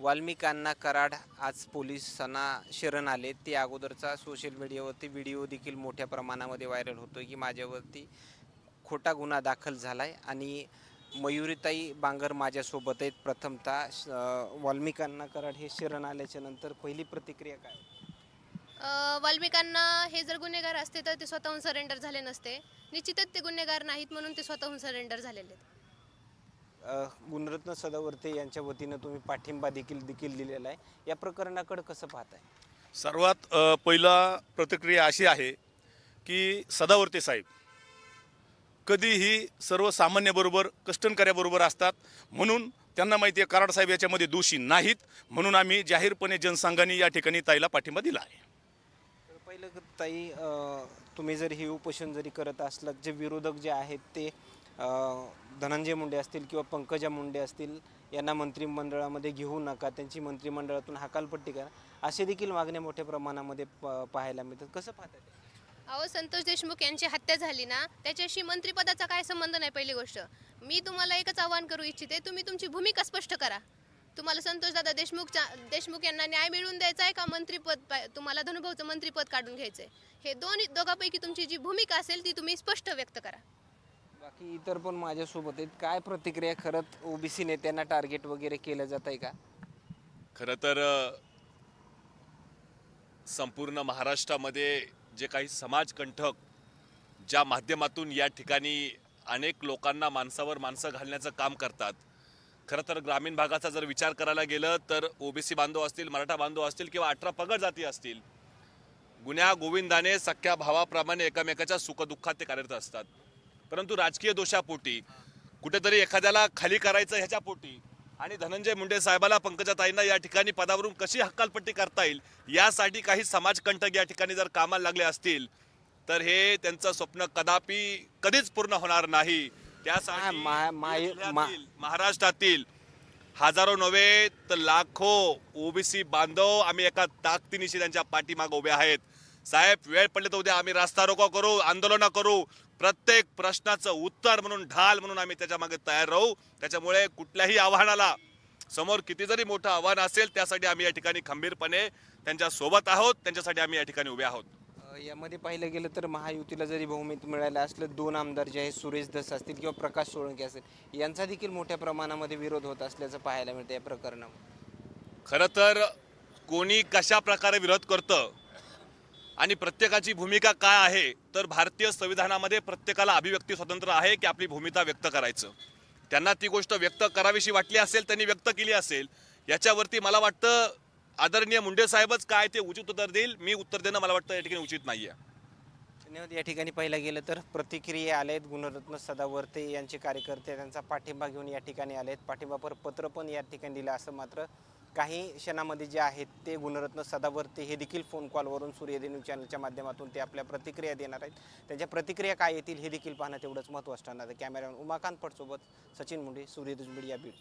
वाल्मिकांना कराड आज पोलिसांना शरण आले. ते अगोदरचा सोशल मीडियावरती व्हिडिओ देखील मोठ्या प्रमाणामध्ये व्हायरल होतो की माझ्यावरती खोटा गुन्हा दाखल झाला आहे आणि मयुरीताई बांगर माझ्यासोबत आहेत. प्रथमतः श- वाल्मिकांना कराड हे शरण आल्याच्यानंतर पहिली प्रतिक्रिया काय? वाल्मिकांना हे जर गुन्हेगार असते तर ते स्वतःहून सरेंडर झाले नसते. निश्चितच ते गुन्हेगार नाहीत म्हणून ते स्वतःहून सरेंडर झालेले आहेत. गुणरत्न सदावर्ते यांच्या वतीनं तुम्ही पाठिंबा देखील देखील दिलेला आहे. या प्रकरणाकडे कसं पाहताय? सर्वात अ, पहिला प्रतिक्रिया अशी आहे की सदावर्ते साहेब कधीही सर्वसामान्याबरोबर कष्टनकऱ्याबरोबर असतात. म्हणून त्यांना माहिती आहे कराड साहेब याच्यामध्ये दोषी नाहीत. म्हणून आम्ही जाहीरपणे जनसंघाने या ठिकाणी ताईला पाठिंबा दिला आहे. तर पहिलं क- ताई अ, तुम्ही जर हे उपोषण जरी करत असलात जे विरोधक जे आहेत ते धनंजय मुंडे असतील किंवा पंकजा मुंडे असतील यांना मंत्रिमंडळामध्ये घेऊ नका त्यांची मंत्रिमंडळातून हकालपट्टी करा. असे देखील मागण्या मोठ्या प्रमाणामध्ये प- पाहायला मिळतात. कसं पाहतात अहो संतोष देशमुख यांची हत्या झाली ना त्याच्याशी मंत्रिपदाचा काय संबंध नाही पहिली गोष्ट. मी तुम्हाला एकच आवाहन करू इच्छिते तुम्ही तुमची भूमिका स्पष्ट करा. तुम्हाला संतोषदादा देशमुखच्या देशमुख यांना न्याय मिळवून द्यायचा आहे का? मंत्रिपद पा- तुम्हाला धनुभाऊचं मंत्रिपद काढून घ्यायचं आहे हे दोन दोघांपैकी तुमची जी भूमिका असेल ती तुम्ही स्पष्ट व्यक्त करा. बाकी इतर पण माझ्यासोबत आहेत. काय प्रतिक्रिया खरंच ओबीसी नेत्यांना टार्गेट वगैरे केलं जात आहे का? खरं तर संपूर्ण महाराष्ट्रामध्ये जे काही समाजकंठक ज्या माध्यमातून या ठिकाणी अनेक लोकांना माणसावर माणसं घालण्याचं काम करतात खरं तर ग्रामीण भागाचा जर विचार करायला गेलं तर ओबीसी बांधव असतील मराठा बांधव असतील किंवा अठरा पगड जाती असतील गुन्ह्या गोविंदाने सख्या भावाप्रमाणे एकमेकाच्या सुखदुःखात ते कार्यरत असतात. परंतु राजकीय दोषापोटी कुठेतरी एखाद्याला खाली करायचं ह्याच्या पोटी आणि धनंजय मुंडे साहेबाला पंकजाताईंना या ठिकाणी पदावरून कशी हक्कालपट्टी करता येईल यासाठी काही समाजकंटक या ठिकाणी जर कामाला लागले असतील तर हे त्यांचं स्वप्न कदापि कधीच पूर्ण होणार नाही. त्यासाठी महाराष्ट्रातील हजारो नव्हे तर लाखो ओबीसी बांधव आम्ही एका ताकदीनिशी त्यांच्या पाठीमागे उभे आहेत. साहेब वेळ पडले तर उद्या आम्ही रास्ता रोको करू आंदोलन करू. प्रत्येक प्रश्नाचं उत्तर म्हणून ढाल म्हणून आम्ही त्याच्यामागे तयार राहू. त्याच्यामुळे कुठल्याही आव्हानाला समोर किती जरी मोठं आव्हान असेल त्यासाठी आम्ही या ठिकाणी खंबीरपणे त्यांच्यासोबत आहोत. त्यांच्यासाठी आम्ही या ठिकाणी उभे आहोत. यामध्ये पाहिलं गेलं तर महायुतीला जरी बहुमत मिळालं असलं दोन आमदार जे आहेत सुरेश धस असतील किंवा प्रकाश सोळंके असेल यांचा देखील मोठ्या प्रमाणामध्ये विरोध होत असल्याचं पाहायला मिळतं या प्रकरणामध्ये. खरं तर कोणी कशा प्रकारे विरोध करतं आणि प्रत्येकाची भूमिका काय आहे तर भारतीय संविधानामध्ये प्रत्येकाला अभिव्यक्ती स्वातंत्र्य आहे की आपली भूमिका व्यक्त करायचं. त्यांना ती गोष्ट व्यक्त करावीशी वाटली असेल त्यांनी व्यक्त केली असेल याच्यावरती मला वाटतं आदरणीय मुंडे साहेबच काय ते उचित उत्तर देईल मी उत्तर देणं मला वाटतं या ठिकाणी उचित नाही आहे धन्यवाद. या ठिकाणी पाहिलं गेलं तर प्रतिक्रिया आले आहेत गुणरत्न सदावर्ते यांचे कार्यकर्ते त्यांचा पाठिंबा घेऊन या ठिकाणी आले आहेत पाठिंबापर पत्र पण या ठिकाणी दिलं असं मात्र काही क्षणामध्ये जे आहेत ते गुणरत्न सदावर्ते हे देखील फोन कॉलवरून सूर्यदे न्यूज चॅनलच्या माध्यमातून ते आपल्या प्रतिक्रिया देणार आहेत. त्यांच्या प्रतिक्रिया काय येतील हे देखील पाहणं तेवढंच महत्त्वाचं ठरणार आहे. कॅमेरामॅन उमाकांत पटसोबत सचिन मुंडे सूर्यदुज मीडिया बीड.